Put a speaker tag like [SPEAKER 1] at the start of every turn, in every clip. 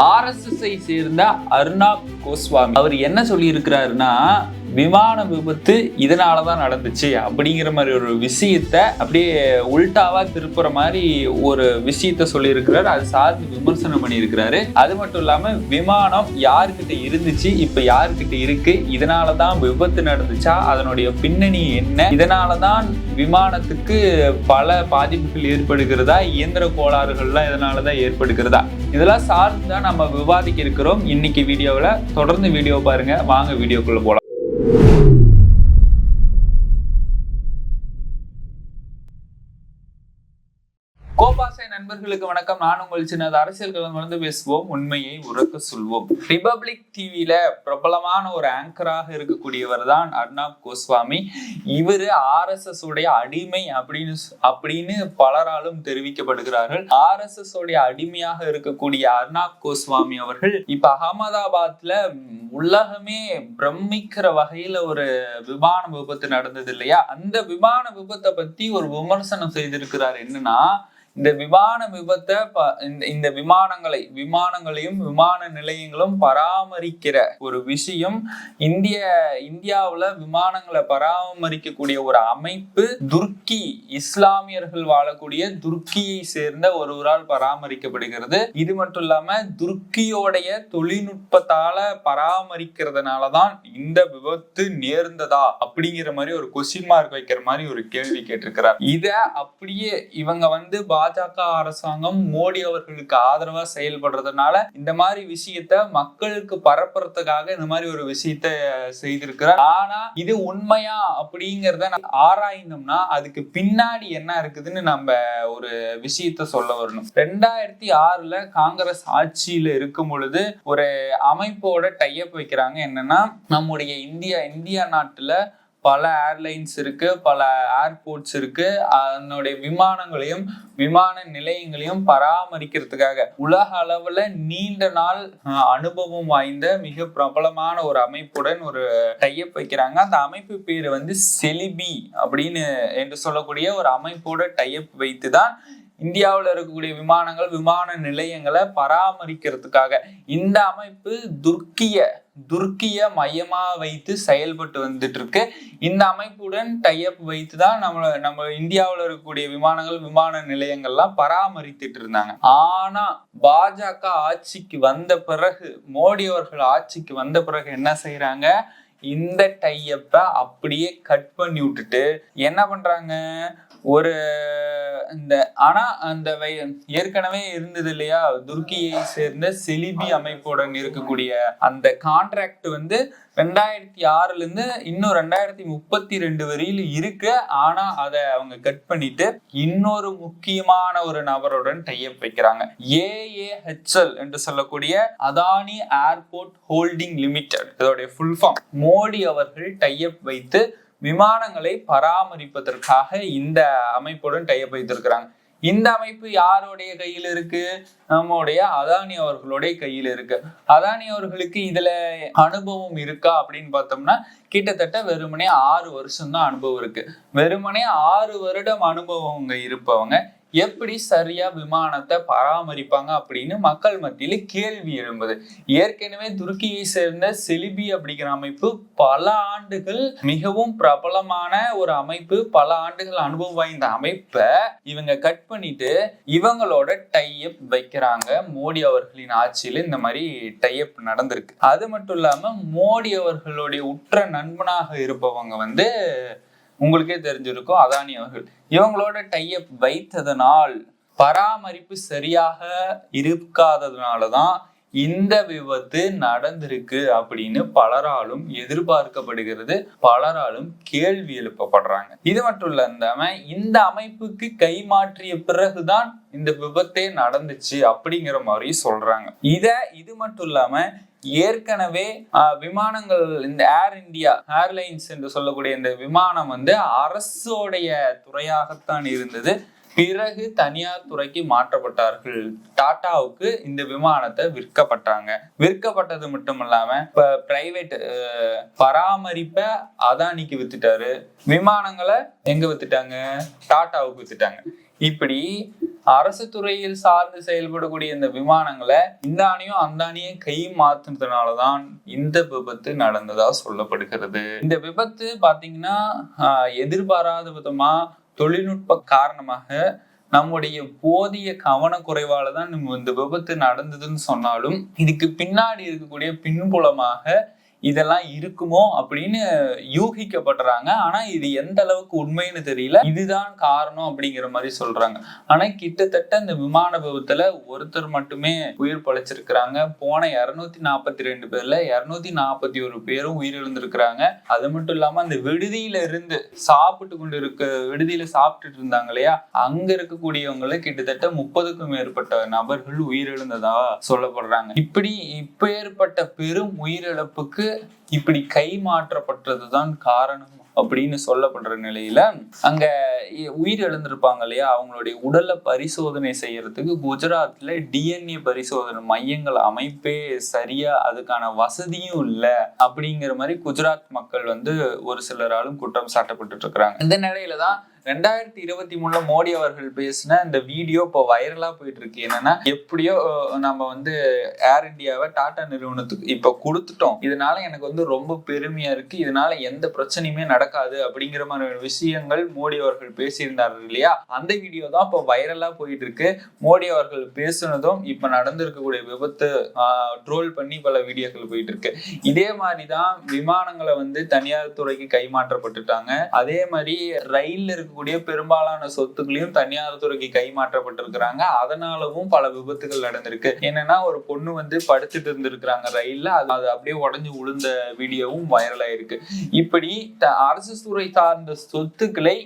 [SPEAKER 1] ஆர்எஸ்எஸ்ஐ சேர்ந்த அருணா கோஸ்வாமி. அவர் என்ன சொல்லியிருக்கிறாருன்னா விமான விபத்து இதனால தான் நடந்துச்சு அப்படிங்கிற மாதிரி ஒரு விஷயத்த அப்படியே உல்டாவா திருப்புற மாதிரி ஒரு விஷயத்த சொல்லியிருக்கிறாரு. அது சார்ந்து விமர்சனம் பண்ணியிருக்கிறாரு. அது மட்டும் இல்லாம விமானம் யாருக்கிட்ட இருந்துச்சு இப்ப யாருக்கிட்ட இருக்கு இதனால தான் விபத்து நடந்துச்சா அதனுடைய பின்னணி என்ன இதனால தான் விமானத்துக்கு பல பாதிப்புகள் ஏற்படுகிறதா இயந்திர கோளாறுகள்லாம் இதனால தான் ஏற்படுகிறதா இதெல்லாம் சார்ந்து தான் நம்ம விவாதிக்க இருக்கிறோம். இன்னைக்கு வீடியோவில் தொடர்ந்து வீடியோ பாருங்க. வாங்க வீடியோக்குள்ள போலாம். நண்பர்களுக்கு வணக்கம். நான் உங்கள் சின்னது அரசியல் கலந்து பேசுவோம். உண்மையை உறக்க சொல்வோம். ரிபப்ளிக் டிவியில பிரபலமான ஒரு ஆங்கராக இருக்கக்கூடியவர் தான் அர்னாப் கோஸ்வாமி. இவரு ஆர்எஸ்எஸ் உடைய அடிமை அப்படின்னு அப்படின்னு பலராலும் தெரிவிக்கப்படுகிறார்கள். ஆர்எஸ்எஸ் உடைய அடிமையாக இருக்கக்கூடிய அர்னாப் கோஸ்வாமி அவர்கள் இப்ப அகமதாபாத்ல உலகமே பிரமிக்கிற வகையில ஒரு விமான விபத்து நடந்தது இல்லையா? அந்த விமான விபத்தை பத்தி ஒரு விமர்சனம் செய்திருக்கிறார் என்னன்னா இந்த விமான விபத்தை ப- இந்த இந்த விமானங்களை விமானங்களையும் விமான நிலையங்களும் பராமரிக்கிற ஒரு விஷயம். இந்திய இந்தியாவில் விமானங்களை பராமரிக்கக்கூடிய ஒரு அமைப்பு துர்க்கி இஸ்லாமியர்கள் வாழக்கூடிய துர்க்கியை சேர்ந்த ஒருவரால் பராமரிக்கப்படுகிறது. இது மட்டும் இல்லாம துர்க்கியோடைய தொழில்நுட்பத்தால பராமரிக்கிறதுனாலதான் இந்த விபத்து நேர்ந்ததா அப்படிங்கிற மாதிரி ஒரு கொஸ்டின் மார்க் வைக்கிற மாதிரி ஒரு கேள்வி கேட்டிருக்கிறார். இத அப்படியே இவங்க வந்து பாஜக அரசாங்கம் மோடி அவர்களுக்கு ஆதரவா செயல்படுறதுனால இந்த மாதிரி விஷயத்த மக்களுக்கு பரப்புறதுக்காக இந்த மாதிரி ஒரு விஷயத்த செய்திருக்கிறார். ஆனா இது உண்மையா அப்படிங்கிறத நம்ம ஆராய்ந்தோம்னா அதுக்கு பின்னாடி என்ன இருக்குதுன்னு நம்ம ஒரு விஷயத்த சொல்ல வரணும். ரெண்டாயிரத்தி ஆறுல காங்கிரஸ் ஆட்சியில இருக்கும் பொழுது ஒரு அமைப்போட டையப் வைக்கிறாங்க. என்னன்னா நம்முடைய இந்தியா இந்தியா நாட்டுல பல ஏர்லைன்ஸ் இருக்கு பல ஏர்போர்ட்ஸ் இருக்கு. அதனுடைய விமானங்களையும் விமான நிலையங்களையும் பராமரிக்கிறதுக்காக உலக அளவுல நீண்ட நாள் அனுபவம் வாய்ந்த மிக பிரபலமான ஒரு அமைப்புடன் ஒரு டையப் வைக்கிறாங்க. அந்த அமைப்பு பேர் வந்து செலிபி அப்படின்னு என்று சொல்லக்கூடிய ஒரு அமைப்போட டையப் வைத்து தான் இந்தியாவில் இருக்கக்கூடிய விமானங்கள் விமான நிலையங்களை பராமரிக்கிறதுக்காக இந்த அமைப்பு துர்க்கிய துர்க்கிய மையமா வைத்து செயல்பட்டு வந்துட்டு இருக்கு இந்த அமைப்புடன் டைப் வைத்து தான் நம்ம நம்ம இந்தியாவில் இருக்கக்கூடிய விமானங்கள் விமான நிலையங்கள்லாம் பராமரித்துட்டு இருந்தாங்க. ஆனா பாஜக ஆட்சிக்கு வந்த பிறகு மோடி அவர்கள் ஆட்சிக்கு வந்த பிறகு என்ன செய்யறாங்க இந்த டையப்பை அப்படியே கட் பண்ணி விட்டுட்டு என்ன பண்றாங்க? ஒரு இந்த ஆனா அந்த வை- ஏற்கனவே இருந்தது இல்லையா? துர்க்கியை சேர்ந்த செலிபி அமைப்புடன் இருக்கக்கூடிய அந்த கான்ட்ராக்ட் வந்து ரெண்டாயிரத்தி ஆறுலேருந்து இன்னும் ரெண்டாயிரத்தி முப்பத்தி ரெண்டு வரையில் இருக்கு. ஆனால் அதை அவங்க கட் பண்ணிட்டு இன்னொரு முக்கியமான ஒரு நபருடன் டைப் வைக்கிறாங்க. ஏஏஹெச்எல் என்று சொல்லக்கூடிய அதானி ஏர்போர்ட் ஹோல்டிங் லிமிடெட் இதோடைய ஃபுல் ஃபார்ம் மோடி அவர்கள் டைப் வைத்து விமானங்களை பராமரிப்பதற்காக இந்த அமைப்புடன் டைப் வைத்திருக்கிறாங்க. இந்த அமைப்பு யாருடைய கையில் இருக்கு? நம்முடைய அதானி அவர்களுடைய கையில் இருக்கு. அதானி அவர்களுக்கு இதுல அனுபவம் இருக்கா அப்படின்னு பார்த்தோம்னா கிட்டத்தட்ட வெறுமனே ஆறு வருஷம் தான் அனுபவம் இருக்கு. வெறுமனே ஆறு வருடம் அனுபவம் அங்க இருப்பவங்க. எப்படி சரியா விமானத்தை பராமரிப்பாங்க அப்படின்னு மக்கள் மத்தியில கேள்வி எழும்புது. ஏற்கனவே துருக்கியை சேர்ந்த செலிபி அப்படிங்கிற அமைப்பு பல ஆண்டுகள் மிகவும் பிரபலமான ஒரு அமைப்பு பல ஆண்டுகள் அனுபவம் வாய்ந்த அமைப்பை இவங்க கட் பண்ணிட்டு இவங்களோட டைப் வைக்கிறாங்க. மோடி அவர்களின் ஆட்சியில இந்த மாதிரி டைப் நடந்திருக்கு. அது மட்டும் இல்லாம மோடி அவர்களுடைய உற்ற நண்பனாக இருப்பவங்க வந்து உங்களுக்கே தெரிஞ்சிருக்கும் அதானி அவர்கள். இவங்களோட டைஅப் வைத்ததனால் பராமரிப்பு சரியாக இருக்காததுனாலதான் இந்த விபத்து நடந்திருக்கு அப்படின்னு பலராலும் எதிர்பார்க்கப்படுகிறது பலராலும் கேள்வி எழுப்பப்படுறாங்க. இது மட்டும் இல்லாம இந்த அமைப்புக்கு கை மாற்றிய பிறகுதான் இந்த விபத்தே நடந்துச்சு அப்படிங்கிற மாதிரி சொல்றாங்க. இத இது மட்டும் இல்லாம ஏற்கனவே விமானங்கள் இந்த ஏர் இந்தியா ஏர்லைன்ஸ் என்று சொல்லக்கூடிய இந்த விமானம் வந்து அரசோடைய துறையாகத்தான் இருந்தது. பிறகு தனியார் துறைக்கு மாற்றப்பட்டார்கள். டாட்டாவுக்கு இந்த விமானத்தை விற்கப்பட்டாங்க. விற்கப்பட்டது மட்டும் இல்லாம இப்ப பிரைவேட் பராமரிப்ப அதானிக்கு வித்துட்டாரு. விமானங்களை எங்க வித்துட்டாங்க? டாட்டாவுக்கு வித்துட்டாங்க. இப்படி அரசு துறையில் சார்ந்து செயல்படக்கூடிய இந்த விமானங்களை இந்த அணியும் அந்த அணியும் கை மாத்துனதுனாலதான் இந்த விபத்து நடந்ததா சொல்லப்படுகிறது. இந்த விபத்து பாத்தீங்கன்னா ஆஹ், எதிர்பாராத விதமா தொழில்நுட்ப காரணமாக நம்முடைய போதிய கவனக்குறைவால தான் நம்ம இந்த விபத்து நடந்ததுன்னு சொன்னாலும் இதுக்கு பின்னாடி இருக்கக்கூடிய பின்புலமாக இதெல்லாம் இருக்குமோ அப்படின்னு யூகிக்கப்படுறாங்க ஆனா இது எந்த அளவுக்கு உண்மைன்னு தெரியல. இதுதான் காரணம் அப்படிங்கிற மாதிரி சொல்றாங்க. ஆனா கிட்டத்தட்ட இந்த விமான விபத்துல ஒருத்தர் மட்டுமே உயிர் பழைச்சிருக்கிறாங்க. போன இருநூத்தி நாற்பத்தி ரெண்டு பேர்ல இருநூத்தி நாற்பத்தி ஒரு பேரும் உயிரிழந்திருக்கிறாங்க. அது மட்டும் இல்லாம அந்த விடுதியில இருந்து சாப்பிட்டு கொண்டு இருக்க விடுதியில சாப்பிட்டுட்டு இருந்தாங்க இல்லையா? அங்க இருக்கக்கூடியவங்கள கிட்டத்தட்ட முப்பதுக்கும் மேற்பட்ட நபர்கள் உயிரிழந்ததா சொல்லப்படுறாங்க. இப்படி இப்ப ஏற்பட்ட பெரும் உயிரிழப்புக்கு இப்படி கை மாற்றப்பட்டதுதான் காரணம் அப்படின்னு சொல்லப்படுற நிலையில அங்க உயிர் எழுந்திருப்பாங்க இல்லையா? அவங்களுடைய உடலை பரிசோதனை செய்யறதுக்கு குஜராத்ல டிஎன்ஏ பரிசோதனை மையங்கள் அமைப்பே சரியா அதுக்கான வசதியும் இல்லை அப்படிங்கிற மாதிரி குஜராத் மக்கள் வந்து ஒரு சிலராலும் குற்றம் சாட்டப்பட்டு இருக்கிறாங்க. இந்த நிலையில தான் ரெண்டாயிரத்தி இருபத்தி மூணுல மோடி அவர்கள் பேசின இந்த வீடியோ இப்போ வைரலா போயிட்டு இருக்கு என்னன்னா எப்படியோ நம்ம வந்து ஏர் இந்தியாவை டாடா நிறுவனத்துக்கு இப்ப கொடுத்துட்டோம். இதனால எனக்கு வந்து ரொம்ப பெருமையா இருக்கு. இதனால எந்த பிரச்சனையுமே நடக்காது அப்படிங்கிற மாதிரி விஷயங்கள் மோடி அவர்கள் பேசியிருந்தார்கள் இல்லையா? அந்த வீடியோ தான் இப்போ வைரலா போயிட்டு இருக்கு மோடி அவர்கள் பேசுனதும் இப்ப நடந்திருக்கக்கூடிய விபத்து ட்ரோல் பண்ணி பல வீடியோக்கள் போயிட்டு இருக்கு இதே மாதிரிதான் விமானங்களை வந்து தனியார் துறைக்கு கைமாற்றப்பட்டுட்டாங்க. அதே மாதிரி ரயில்ல இருக்கக்கூடிய பெரும்பாலான சொத்துக்களையும் தனியார் துறைக்கு கைமாற்றப்பட்டிருக்கிறாங்க. அதனாலவும் பல விபத்துகள் நடந்திருக்கு. என்னன்னா ஒரு பொண்ணு வந்து படுத்துட்டு இருந்திருக்கிறாங்க ரயில்ல. அது அது அப்படியே உடைஞ்சு விழுந்த வீடியோவும் வைரல் ஆயிருக்கு இப்படி அரசு துறை சார்ந்த சொத்துக்களை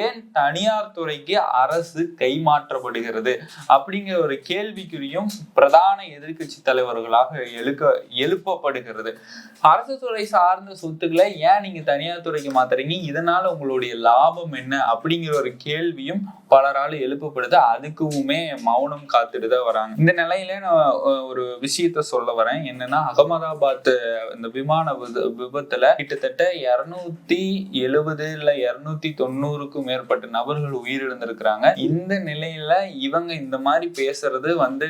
[SPEAKER 1] ஏன் தனியார் துறைக்கு அரசு கைமாற்றப்படுகிறது? அப்படிங்கிற ஒரு கேள்விக்குறியும் பிரதான எதிர்க்கட்சி தலைவர்களாக எழுக்க எழுப்பப்படுகிறது. அரசு துறை சார்ந்த சொத்துக்களை ஏன் நீங்க தனியார் துறைக்கு மாத்துறீங்க? இதனால உங்களுடைய லாபம் என்ன? அப்படிங்கிற ஒரு கேள்வியும் பலரால் எழுப்பப்படுது. அதுக்குமே மௌனம் காத்துட்டு தான் வராங்க. இந்த நிலையில நான் ஒரு விஷயத்த சொல்ல வரேன். என்னன்னா அகமதாபாத் இந்த விமான விபத்துல கிட்டத்தட்ட இருநூத்தி எழுபது இல்ல இருநூத்தி தொண்ணூறுக்கும் மேற்பட்ட நபர்கள் உயிரிழந்திருக்கிறாங்க. இந்த நிலையில இவங்க இந்த மாதிரி பேசுறது வந்து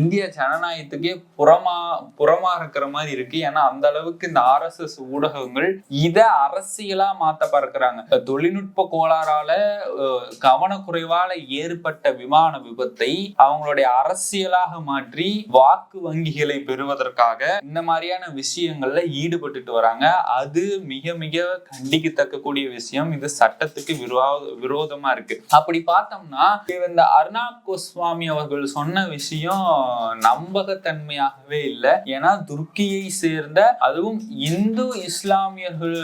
[SPEAKER 1] இந்திய ஜனநாயகத்துக்கே புறமா புறமா இருக்கிற மாதிரி இருக்கு. ஏன்னா அந்த அளவுக்கு இந்த ஆர்எஸ்எஸ் ஊடகங்கள் இத அரசியலா மாத்த பார்க்கிறாங்க தொழில்நுட்ப கோளாறால கவனம் கவனக்குறைவால ஏற்பட்ட விமான விபத்தை அவங்களுடைய அரசியலாக மாற்றி வாக்கு வங்கிகளை பெறுவதற்காக இந்த மாதிரியான விஷயங்கள்ல ஈடுபட்டுட்டு வராங்க. அது மிக மிக கண்டிக்கத்தக்கக்கூடிய விஷயம். இது சட்டத்துக்கு விரோதமா இருக்கு. அப்படி பார்த்தோம்னா இந்த அர்ணாப் கோஸ்வாமி அவர்கள் சொன்ன விஷயம் நம்பகத்தன்மையாகவே இல்லை. ஏன்னா துருக்கியை சேர்ந்த அதுவும் இந்து இஸ்லாமியர்கள்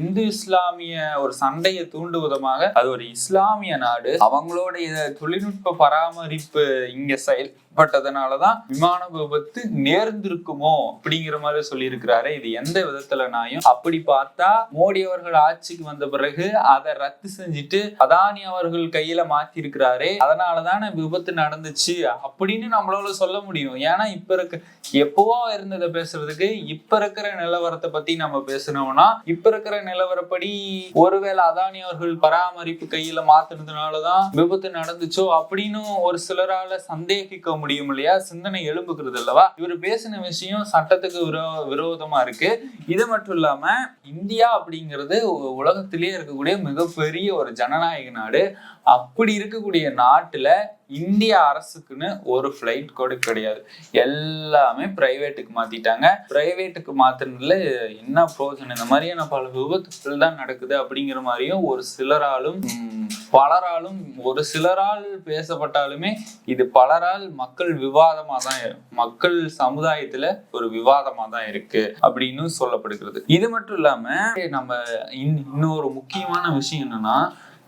[SPEAKER 1] இந்து இஸ்லாமிய ஒரு சண்டையை தூண்டு விதமாக அது ஒரு இஸ்லாமிய நாடு. அவங்களுடைய தொழில்நுட்ப பராமரிப்பு இங்க செயல் செயல்பட்டதுனாலதான் விமான விபத்து நேர்ந்திருக்குமோ அப்படிங்கிற மாதிரி சொல்லியிருக்கிறாரு. இது எந்த விதத்துல நாயும்? அப்படி பார்த்தா மோடி அவர்கள் ஆட்சிக்கு வந்த பிறகு அதை ரத்து செஞ்சுட்டு அதானி அவர்கள் கையில மாத்தி இருக்கிறாரே அதனாலதானே விபத்து நடந்துச்சு அப்படின்னு நம்மளால சொல்ல முடியும். ஏன்னா இப்ப இருக்க எப்பவோ இருந்ததை பேசுறதுக்கு இப்ப இருக்கிற நிலவரத்தை பத்தி நம்ம பேசணும்னா இப்ப இருக்கிற நிலவரப்படி ஒருவேளை அதானி அவர்கள் பராமரிப்பு கையில மாத்தினதுனாலதான் விபத்து நடந்துச்சோ அப்படின்னு ஒரு சிலரால சந்தேகிக்க முடியும் இல்லையா? சிந்தனை எழும்புகிறது அல்லவா? இவர் பேசின விஷயம் சட்டத்துக்கு விரோ விரோதமா இருக்கு. இது மட்டும் இல்லாம இந்தியா அப்படிங்கிறது உ- உலகத்திலேயே இருக்கக்கூடிய மிகப்பெரிய ஒரு ஜனநாயக நாடு. அப்படி இருக்கக்கூடிய நாட்டுல இந்திய அரசுக்குன்னு ஒரு ஃப்ளைட் கூட கிடையாது. எல்லாமே பிரைவேட்டுக்கு மாத்திட்டாங்க. பிரைவேட்டுக்கு மாத்தினதுல என்ன பிரோஜனம் இந்த மாதிரியான பல விபத்துகள் தான் நடக்குது அப்படிங்கிற மாதிரியும் ஒரு சிலராலும் பலராலும் ஒரு சிலரால் பேசப்பட்டாலுமே இது பலரால் மக்கள் விவாதமா தான் மக்கள் சமுதாயத்துல ஒரு விவாதமா தான் இருக்கு அப்படின்னு சொல்லப்படுகிறது. இது மட்டும் இல்லாம நம்ம இன்- இன்னொரு முக்கியமான விஷயம் என்னன்னா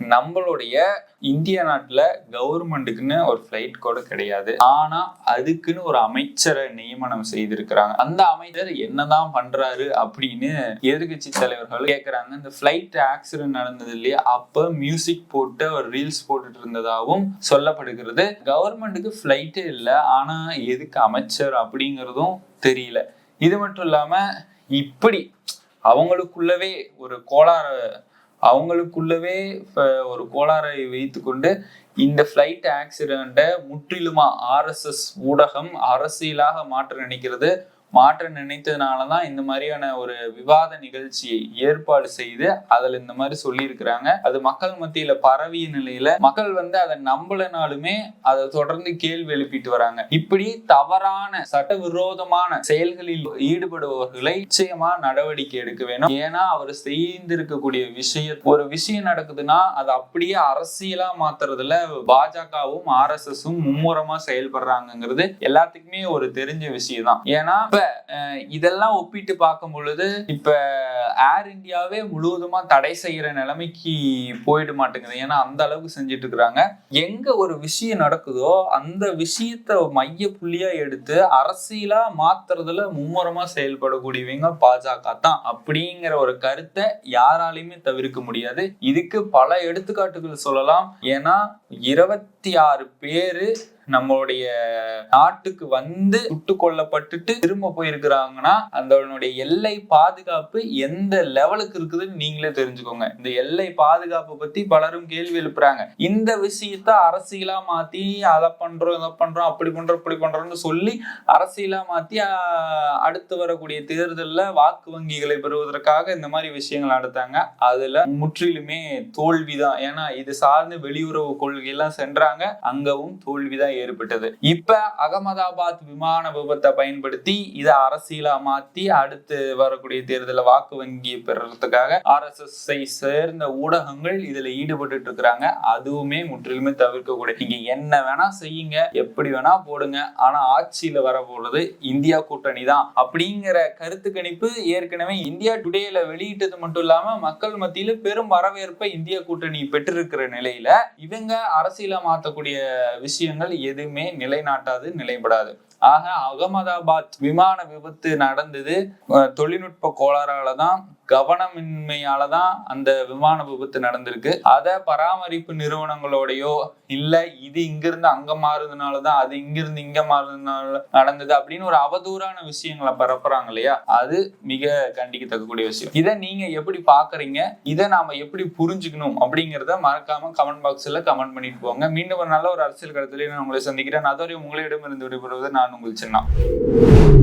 [SPEAKER 1] நம்மளுடைய இந்திய நாட்டில் கவர்மெண்ட்டுக்குன்னு ஒரு ஃப்ளைட் கூட கிடையாது. ஆனால் அதுக்குன்னு ஒரு அமைச்சரை நியமனம் செய்திருக்கிறாங்க. அந்த அமைச்சர் என்னதான் பண்றாரு அப்படின்னு எதிர்கட்சி தலைவர்கள் கேட்குறாங்க இந்த ஃப்ளைட் ஆக்சிடென்ட் நடந்தது இல்லையா? அப்போ மியூசிக் போட்டு ஒரு ரீல்ஸ் போட்டுட்டு இருந்ததாகவும் சொல்லப்படுகிறது. கவர்மெண்ட்டுக்கு ஃப்ளைட்டே இல்லை. ஆனால் எதுக்கு அமைச்சர் அப்படிங்கிறதும் தெரியல. இது மட்டும் இல்லாமல் இப்படி அவங்களுக்குள்ளவே ஒரு கோளாறு அவங்களுக்குள்ளவே ஒரு கோளாறை வைத்துக்கொண்டு இந்த ஃப்ளைட் ஆக்சிடெண்ட்டை முற்றிலுமா ஆர்எஸ்எஸ் ஊடகம் அரசியலாக மாற்ற நினைக்கிறது. மாற்ற நினைத்ததுனால தான் இந்த மாதிரியான ஒரு விவாத நிகழ்ச்சியை ஏற்பாடு செய்து அதில் இந்த மாதிரி சொல்லியிருக்கிறாங்க. அது மக்கள் மத்தியில பரவிய நிலையில மக்கள் வந்து அதை நம்பலனாலுமே அதை தொடர்ந்து கேள்வி எழுப்பிட்டு வராங்க. இப்படி தவறான சட்டவிரோதமான செயல்களில் ஈடுபடுபவர்களை நிச்சயமா நடவடிக்கை எடுக்க வேணும். ஏன்னா அவர் செய்திருக்கக்கூடிய விஷயம் ஒரு விஷயம் நடக்குதுன்னா அது அப்படியே அரசியலா மாத்துறதுல பாஜகவும் ஆர் எஸ் எஸும் மும்முரமா செயல்படுறாங்கிறது எல்லாத்துக்குமே ஒரு தெரிஞ்ச விஷயம் தான் ஏன்னா இப்ப இதெல்லாம் ஒப்பிட்டு பார்க்கும் பொழுது இப்ப ஏர் இந்தியாவே முழுவதுமா தடை செய்யற நிலைமைக்கு போயிட மாட்டேங்குது ஏன்னா அந்த அளவுக்கு செஞ்சுட்டு இருக்கிறாங்க எங்க ஒரு விஷயம் நடக்குதோ அந்த விஷயத்த மைய புள்ளியா எடுத்து அரசியலா மாத்துறதுல மும்முரமா செயல்படக்கூடியவங்க பாஜக தான். அப்படிங்கிற ஒரு கருத்தை யாராலையுமே தவிர்க்க முடியாது. இதுக்கு பல எடுத்துக்காட்டுகள் சொல்லலாம். ஏன்னா இருபத்தி ஆறு பேரு நம்மளுடைய நாட்டுக்கு வந்து சுட்டு கொல்லப்பட்டுட்டு திரும்ப போயிருக்கிறாங்கன்னா அதனுடைய எல்லை பாதுகாப்பு எந்த லெவலுக்கு இருக்குதுன்னு நீங்களே தெரிஞ்சுக்கோங்க. இந்த எல்லை பாதுகாப்பு பத்தி பலரும் கேள்வி எழுப்புறாங்க. இந்த விஷயத்த அரசியலா மாத்தி அதை பண்றோம் இதை பண்றோம் அப்படி பண்றோம் இப்படி பண்றோம்னு சொல்லி அரசியலா மாத்தி அடுத்து வரக்கூடிய தேர்தலில் வாக்கு வங்கிகளை பெறுவதற்காக இந்த மாதிரி விஷயங்கள் நடத்தாங்க. அதுல முற்றிலுமே தோல்விதான். ஏன்னா இது சார்ந்து வெளியுறவு கொள்கையெல்லாம் சென்றாங்க. அங்கவும் தோல்விதான் ஏற்பட்டது. இப்ப அகமதாபாத் விமான விபத்தை பயன்படுத்தி இதை அரசியலா மாத்தி அடுத்து வரக்கூடிய தேர்தல வாக்கு வங்கியை பெறறதுக்காக ஆர் எஸ் எஸ் சேர்ந்த ஊடகங்கள் இதுல ஈடுபட்டு இருக்கிறாங்க. அதுவுமே முற்றிலுமே தவிர்க்கக்கூடிய நீங்க என்ன வேணா செய்யுங்க எப்படி வேணா போடுங்க. ஆனா ஆட்சியில வர போறது இந்தியா கூட்டணி தான். அப்படிங்கிற கருத்து கணிப்பு ஏற்கனவே இந்தியா டுடேல வெளியிட்டது மட்டும் இல்லாம மக்கள் மத்தியில பெரும் வரவேற்பை இந்திய கூட்டணி பெற்றிருக்கிற நிலையில இவங்க அரசியல மாத்தக்கூடிய விஷயங்கள் எதுவுமே நிலைநாட்டாது நிலைப்படாது ஆக அகமதாபாத் விமான விபத்து நடந்தது. தொழில்நுட்ப கோளாறால தான் கவனமின்மையால தான் அந்த விமான விபத்து நடந்திருக்கு. அதை பராமரிப்பு நிறுவனங்களோடயோ இல்ல இது இங்கிருந்து அங்க மாறுதுனால தான் அது இங்கிருந்து இங்க மாறுதுனால நடந்தது அப்படின்னு ஒரு அவதூறான விஷயங்களை பரப்புறாங்க இல்லையா? அது மிக கண்டிக்கத்தக்கக்கூடிய விஷயம். இதை நீங்க எப்படி பாக்குறீங்க? இதை நாம எப்படி புரிஞ்சுக்கணும் அப்படிங்கிறத மறக்காம கமெண்ட் பாக்ஸ்ல கமெண்ட் பண்ணிட்டு போங்க. மீண்டும் ஒரு நல்ல ஒரு அரசியல் கருத்துல நான் உங்களை சந்திக்கிறேன். அதுவரை உங்களிடமிருந்து விடைபெறுவது நான் உங்கள் சின்ன